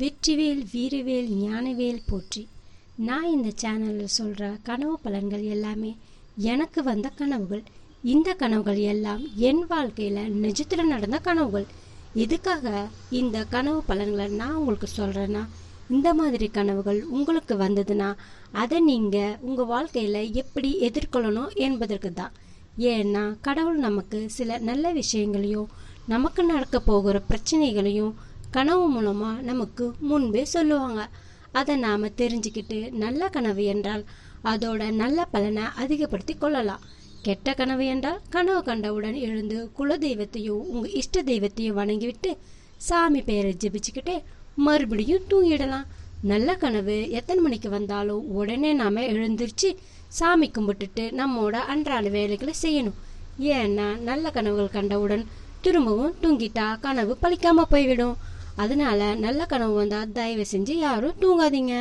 வெற்றிவேல் வீரவேல் ஞானவேல் போற்றி. நான் இந்த சேனலில் சொல்கிற கனவு பலன்கள் எல்லாமே எனக்கு வந்த கனவுகள். இந்த கனவுகள் எல்லாம் என் வாழ்க்கையில் நிஜத்தில் நடந்த கனவுகள். எதுக்காக இந்த கனவு பலன்களை நான் உங்களுக்கு சொல்கிறேன்னா இந்த மாதிரி கனவுகள் உங்களுக்கு வந்ததுன்னா அதை நீங்கள் உங்கள் வாழ்க்கையில் எப்படி எதிர்கொள்ளணும் என்பதற்கு தான். ஏன்னா கடவுள் நமக்கு சில நல்ல விஷயங்களையும் நமக்கு நடக்க போகிற பிரச்சனைகளையும் கனவு மூலமாக நமக்கு முன்பே சொல்லுவாங்க. அதை நாம் தெரிஞ்சுக்கிட்டு நல்ல கனவு என்றால் அதோட நல்ல பலனை அதிகப்படுத்தி கொள்ளலாம். கெட்ட கனவு என்றால் கனவு கண்டவுடன் எழுந்து குல தெய்வத்தையோ உங்கள் இஷ்ட தெய்வத்தையும் வணங்கிவிட்டு சாமி பெயரை ஜெபிச்சுக்கிட்டே மறுபடியும் தூங்கிடலாம். நல்ல கனவு எத்தனை மணிக்கு வந்தாலும் உடனே நாம் எழுந்திருச்சு சாமி கும்பிட்டுட்டு நம்மோட அன்றாட வேலைகளை செய்யணும். ஏன்னா நல்ல கனவுகள் கண்டவுடன் திரும்பவும் தூங்கிட்டா கனவு பழிக்காம போய்விடும். அதனால நல்ல கனவு வந்தால் தயவு செஞ்சு யாரும் தூங்காதீங்க.